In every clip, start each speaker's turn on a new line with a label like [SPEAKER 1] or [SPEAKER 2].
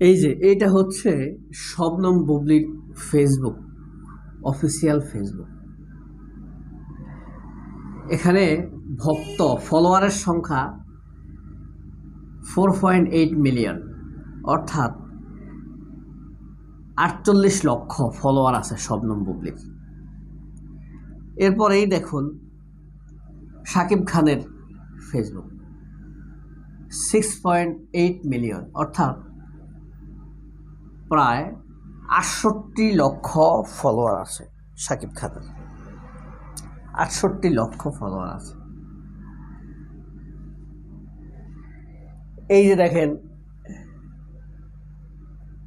[SPEAKER 1] এই যে এটা হচ্ছে শবনম বুবলির ফেসবুক অফিসিয়াল ফেসবুক এখানে ভক্ত ফলোয়ারের সংখ্যা ফোর পয়েন্ট এইট মিলিয়ন অর্থাৎ আটচল্লিশ লক্ষ ফলোয়ার আছে শবনম বুবলির। এরপরেই দেখুন শাকিব খানের Facebook six point eight million অর্থাৎ প্রায় আটষট্টি লক্ষ ফলোয়ার আছে সাকিব খানের। আটষট্টি লক্ষ ফলোয়ার আছে। এই যে দেখেন,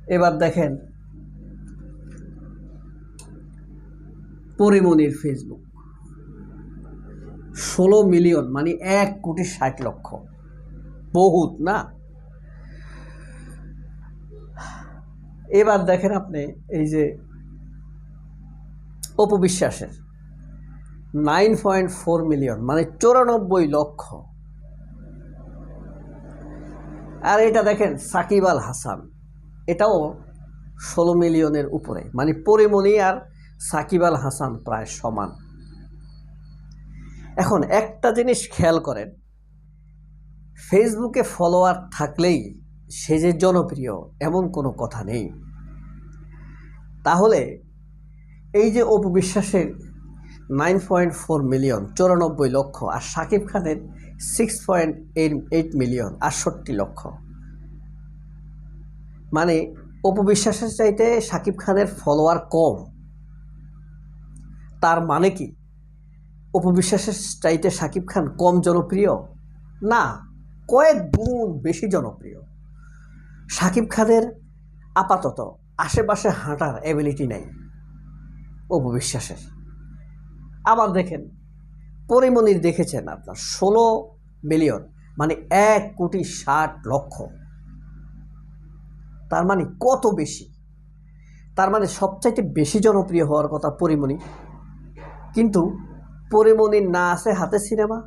[SPEAKER 1] এবার দেখেন পরিমণির ফেসবুক ষোলো মিলিয়ন মানে এক কোটি ষাট লক্ষ। বহুত না? এবার দেখেন আপনি, এই যে অপবিশ্বাসের নাইন পয়েন্ট ফোর মিলিয়ন মানে চৌরানব্বই লক্ষ। আর এটা দেখেন সাকিব আল হাসান, এটাও ষোলো মিলিয়নের উপরে মানে পরিমণি আর সাকিব আল হাসান প্রায় সমান। এখন একটা জিনিস খেয়াল করেন ফেসবুকে ফলোয়ার থাকলেই সে যে জনপ্রিয়, এমন কোনো কথা নেই। তাহলে এই যে অপু বিশ্বাসের নাইন পয়েন্ট ফোর মিলিয়ন চৌরানব্বই লক্ষ আর শাকিব খানের সিক্স পয়েন্ট এইট মিলিয়ন আটষট্টি লক্ষ। মানে অপু বিশ্বাসের চাইতে শাকিব খানের ফলোয়ার কম। তার মানে কি? অপু বিশ্বাসের চাইতে শাকিব খান কম জনপ্রিয়? না, কয়েক গুণ বেশি জনপ্রিয়। শাকিব খানের আপাতত আশেপাশে হাঁটার অ্যাবিলিটি নেই অপু বিশ্বাসের আবার দেখেন পরিমণির দেখেছেন আপনার ষোলো মিলিয়ন মানে এক কোটি ষাট লক্ষ। তার মানে কত বেশি? তার মানে সবচাইতে বেশি জনপ্রিয় হওয়ার কথা পরিমণি কিন্তু পরিমণির না আছে হাতে সিনেমা,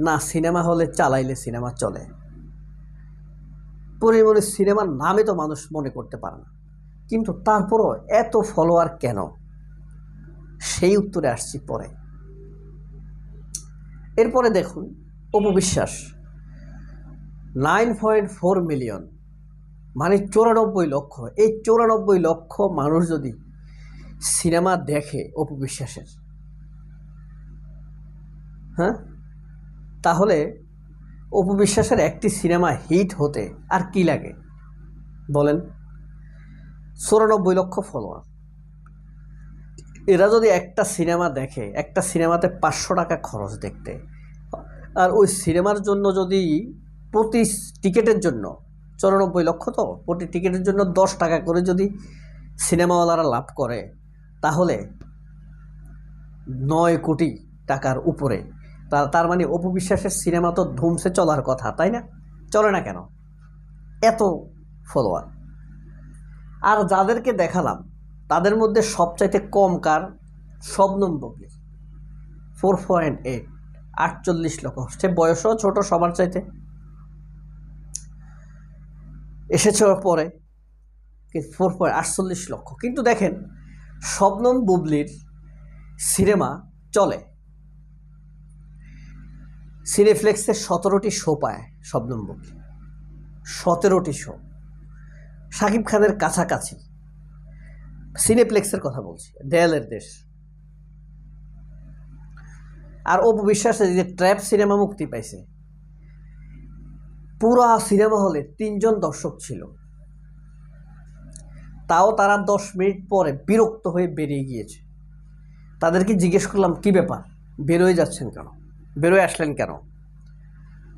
[SPEAKER 1] না সিনেমা হলে চালাইলে সিনেমা চলে। পরিমণির সিনেমার নামে তো মানুষ মনে করতে পারে না। কিন্তু তারপরও এত ফলোয়ার কেন? সেই উত্তরে আসছি পরে। এরপরে দেখুন অপবিশ্বাস নাইন পয়েন্ট ফোর মিলিয়ন মানে চৌরানব্বই লক্ষ। এই চৌরানব্বই লক্ষ মানুষ যদি সিনেমা দেখে অপবিশ্বাসের হ্যাঁ? তাহলে অপবিশ্বাসের একটি সিনেমা হিট হতে আর কি লাগে? বলেন, চৌরানব্বই লক্ষ ফলোয়ার এরা যদি একটা সিনেমা দেখে, একটা সিনেমাতে পাঁচশো টাকা খরচ দেখতে, আর ওই সিনেমার জন্য যদি প্রতি টিকিটের জন্য, চৌরানব্বই লক্ষ তো, প্রতি টিকিটের জন্য দশ টাকা করে যদি সিনেমাওয়ালারা লাভ করে, তাহলে নয় কোটি টাকার উপরে তার মানে অপবিশ্বাসের সিনেমা তো ধুমসে চলার কথা, তাই না? চলে না কেন? এত ফলোয়ার আর যাদেরকে দেখালাম, তাদের মধ্যে সবচাইতে কম কার? Shabnam Bubly four point eight আটচল্লিশ লক্ষ। সে বয়সও ছোট সবার চাইতে। এসেছে পরে ফোর পয়েন্ট আটচল্লিশ লক্ষ। কিন্তু দেখেন, শবনম বুবলির সিনেমা চলে। সিনেফ্লেক্সে সতেরোটি শো পায় শবনম বুবলি সতেরোটি শো শাকিব খানের কাছাকাছি। সিনেপ্লেক্সের কথা বলছি, দেয়ালের দেশ। আর অপু বিশ্বাসের যে ট্র্যাপ সিনেমা মুক্তি পাইছে। পুরা সিনেমা হলে তিনজন দর্শক ছিল। তাও তারা দশ মিনিট পরে বিরক্ত হয়ে বেরিয়ে গিয়েছে। তাদেরকে জিজ্ঞেস করলাম, কি ব্যাপার? বেরোয় যাচ্ছেন কেন? বেরোয় আসলেন কেন?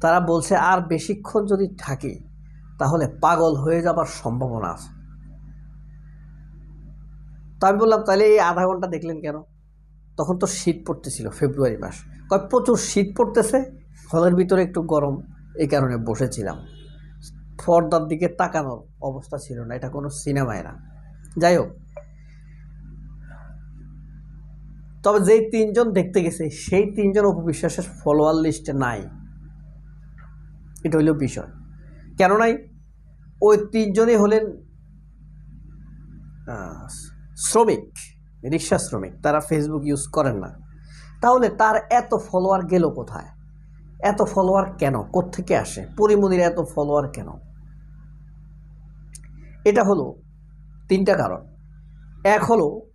[SPEAKER 1] তারা বলছে, আর বেশিক্ষণ যদি থাকি, তাহলে পাগল হয়ে যাবার সম্ভাবনা আছে। তো আমি বললাম, তাহলে এই আধা ঘণ্টা দেখলেন কেন? তখন তো শীত পড়তেছিল, ফেব্রুয়ারি মাস। কয়, প্রচুর শীত পড়তেছে, হলের ভিতরে একটু গরম এই কারণে বসেছিলাম। পর্দার দিকে তাকানোর অবস্থা ছিল না, এটা কোনো সিনেমায় না। যাই হোক তবে যেই তিনজন দেখতে গেছে, সেই তিনজন অপবিশ্বাসের ফলোয়ার লিস্টে নাই। এটা হইল বিষয়। কেন নাই? ওই তিনজনই হলেন শ্রমিক, রিক্সা শ্রমিক। তারা ফেসবুক ইউজ করেন না। তাহলে তার এত ফলোয়ার গেল কোথায়? এত ফলোয়ার কেন? কোত্থেকে আসে? পরিমণির এত ফলোয়ার কেন? এটা হলো তিনটা কারণ। এক হলো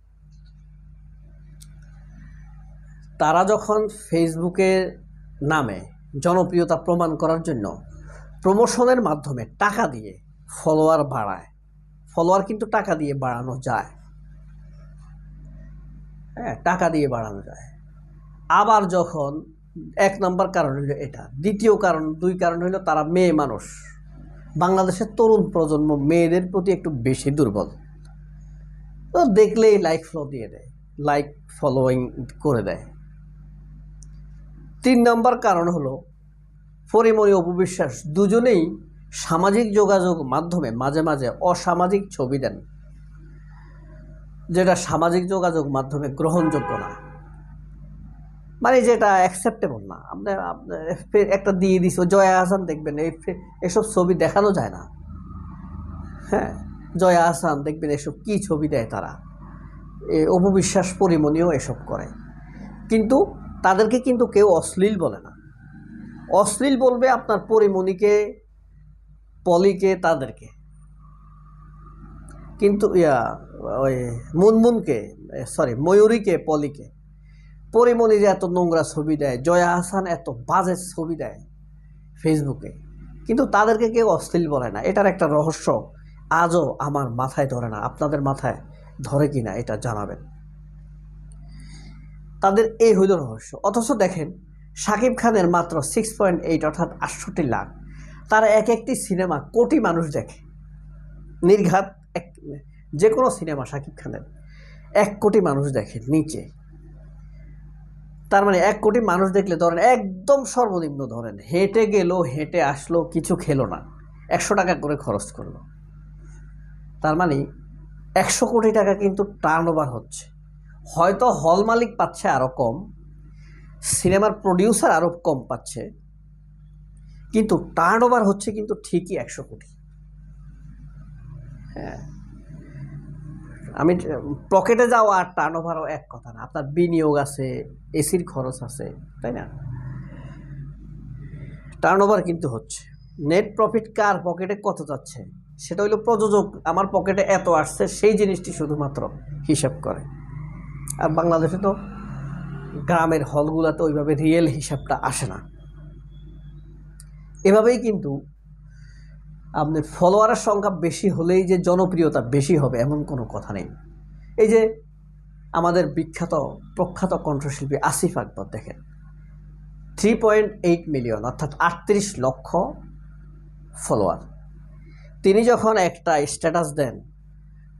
[SPEAKER 1] তারা যখন ফেসবুকের নামে জনপ্রিয়তা প্রমাণ করার জন্য, প্রমোশনের মাধ্যমে টাকা দিয়ে ফলোয়ার বাড়ায়। ফলোয়ার কিন্তু টাকা দিয়ে বাড়ানো যায়। হ্যাঁ টাকা দিয়ে বাড়ানো যায়। আবার যখন এক নম্বর কারণ হলো এটা। দ্বিতীয় কারণ, দুই কারণ হলো তারা মেয়ে মানুষ। বাংলাদেশের তরুণ প্রজন্ম মেয়েদের প্রতি একটু বেশি দুর্বল। তো দেখলেই লাইক ফলো দিয়ে দেয়। লাইক ফলোয়িং করে দেয়। তিন নম্বর কারণ হলো পরিমণি অপবিশ্বাস। দুজনেই সামাজিক যোগাযোগ মাধ্যমে মাঝে মাঝে অসামাজিক ছবি দেন, যেটা সামাজিক যোগাযোগ মাধ্যমে গ্রহণযোগ্য না। মানে যেটা অ্যাকসেপ্টেবল না। আপনার একটা দিয়ে দিস জয়া হাসান দেখবেন, এই এসব ছবি দেখানো যায় না। হ্যাঁ জয়া হাসান দেখবেন এসব কী ছবি দেয় তারা? অপবিশ্বাস পরিমণিও এসব করে। কিন্তু তাদেরকে কিন্তু কেউ অশ্লীল বলে না। অশ্লীল বলবে আপনার পরিমণিকে, পলিকে, তাদেরকে। কিন্তু ইয়া, ওই মুনমুনকে সরি ময়ূরীকে, পলিকে। পরিমণি যে এত নোংরা ছবি দেয়, জয়া হাসান এত বাজে ছবি দেয় ফেসবুকে, কিন্তু তাদেরকে কেউ অশ্লীল বলে না। এটার একটা রহস্য আজও আমার মাথায় ধরে না। আপনাদের মাথায় ধরে কি না এটা জানাবেন। তাদের এই হইল রহস্য। অথচ দেখেন শাকিব খানের মাত্র সিক্স পয়েন্ট এইট অর্থাৎ আটষট্টি লাখ। তার এক একটি সিনেমা কোটি মানুষ দেখে। নির্ঘাত এক যে কোনো সিনেমা শাকিব খানের। এক কোটি মানুষ দেখে নিচে। তার মানে এক কোটি মানুষ দেখলে ধরেন একদম সর্বনিম্ন ধরেন। হেঁটে গেল, হেঁটে আসলো, কিছু খেলো না। একশো টাকা করে খরচ করল। তার মানে একশো কোটি টাকা কিন্তু টার্ন ওভার হচ্ছে। হয়তো হল মালিক পাচ্ছে আরও কম, সিনেমার প্রডিউসার আরও কম পাচ্ছে, কিন্তু টার্ন ওভার হচ্ছে কিন্তু ঠিকই একশো কোটি। হ্যাঁ। আমি পকেটে যাওয়া আর টার্ন ওভারও এক কথা না, আপনার বিনিয়োগ আছে এসির খরচ আছে, তাই না? টার্ন ওভার কিন্তু হচ্ছে। নেট প্রফিট কার পকেটে কত যাচ্ছে? সেটা হলো প্রযোজক, আমার পকেটে এত আসছে, সেই জিনিসটি শুধুমাত্র হিসাব করে। আর বাংলাদেশে তো গ্রামের হলগুলোতে ওইভাবে রিয়েল হিসাবটা আসে না। এভাবেই কিন্তু আপনি ফলোয়ারের সংখ্যা বেশি হলেই যে জনপ্রিয়তা বেশি হবে এমন কোনো কথা নেই। এই যে আমাদের বিখ্যাত, প্রখ্যাত কণ্ঠশিল্পী আসিফ আকবর দেখেন থ্রি পয়েন্ট এইট মিলিয়ন অর্থাৎ আটত্রিশ লক্ষ ফলোয়ার। তিনি যখন একটা স্ট্যাটাস দেন,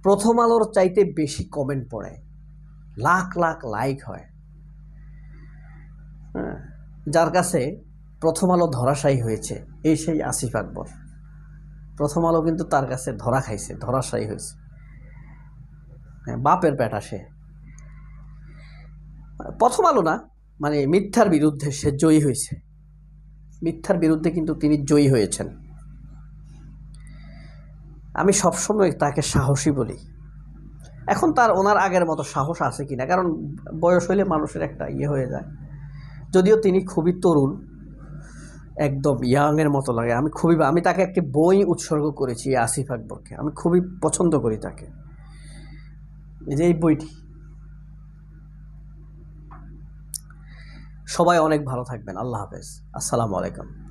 [SPEAKER 1] প্রথম আলোর চাইতে বেশি কমেন্ট পড়ে। লাখ লাখ লাইক হয়। হ্যাঁ যার কাছে প্রথম আলো ধরাশায়ী হয়েছে এই সেই আসিফ আকবর। প্রথম আলো কিন্তু তার কাছে ধরা খাইছে ধরাশায়ী হয়েছে। হ্যাঁ, বাপের পেটা সে। প্রথম আলো না মানে মিথ্যার বিরুদ্ধে সে জয়ী হয়েছে। মিথ্যার বিরুদ্ধে কিন্তু তিনি জয়ী হয়েছেন। আমি সবসময় তাকে সাহসী বলি। এখন তার ওনার আগের মতো সাহস আছে কিনা? কারণ বয়স হইলে মানুষের একটা ইয়ে হয়ে যায়। যদিও তিনি খুবই তরুণ, একদম ইয়াংয়ের মতো লাগে। আমি খুবই, আমি তাকে একটি বই উৎসর্গ করেছি আসিফ আকবরকে। আমি খুবই পছন্দ করি তাকে। যে এই বইটি। সবাই অনেক ভালো থাকবেন। আল্লাহ হাফেজ। আসসালামু আলাইকুম।